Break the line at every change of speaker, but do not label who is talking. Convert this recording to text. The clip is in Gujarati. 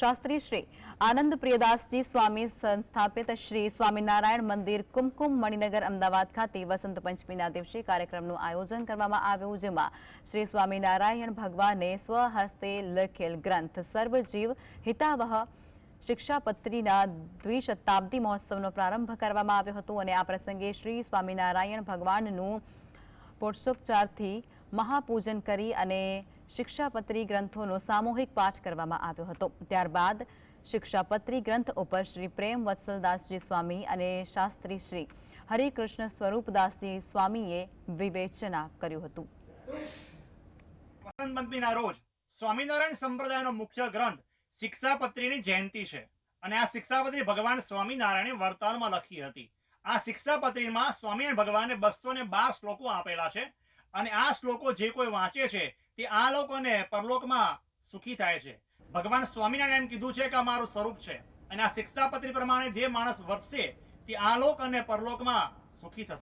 શાસ્ત્રી શ્રી આનંદ પ્રિયદાસજી સ્વામી સંસ્થાપિત શ્રી સ્વામિનારાયણ મંદિર કુમકુમ મણિનગર અમદાવાદ ખાતે વસંત પંચમીના દિવસે કાર્યક્રમનું આયોજન કરવામાં આવ્યું, જેમાં શ્રી સ્વામિનારાયણ ભગવાને સ્વહસ્તે લખેલ ગ્રંથ સર્વજીવ હિતાવહ શિક્ષાપત્રીના દ્વિશતાબ્દી મહોત્સવનો પ્રારંભ કરવામાં આવ્યો હતો અને આ પ્રસંગે શ્રી સ્વામિનારાયણ ભગવાનનું પોષોપચારથી મહાપૂજન કરી અને શિક્ષાપત્રી ગ્રંથોનો સામૂહિક પાઠ કરવામાં આવ્યો હતો. ત્યારબાદ શિક્ષાપત્રી ગ્રંથ ઉપર શ્રી પ્રેમ વત્સલદાસજી સ્વામી અને શાસ્ત્રી શ્રી હરિકૃષ્ણ સ્વરૂપદાસજી સ્વામીએ વિવેચના કર્યું હતું.
રોજ સ્વામિનારાયણ સંપ્રદાયનો મુખ્ય ગ્રંથ શિક્ષાપત્રીની જયંતિ છે અને આ શિક્ષાપત્રી ભગવાન સ્વામિનારાયણે વર્તમાનમાં લખી હતી. આ શિક્ષાપત્રીમાં સ્વામિનારાયણ ભગવાને બસો ને બાર શ્લોકો આપેલા છે અને આ શ્લોકો જે કોઈ વાંચે છે, તે આ લોકોને પરલોકમાં સુખી થાય છે. ભગવાન સ્વામિનારાયણ એમ કીધું છે કે અમારું સ્વરૂપ છે અને આ શિક્ષાપત્રી પ્રમાણે જે માણસ વર્તશે તે આલોક અને પરલોકમાં સુખી થશે.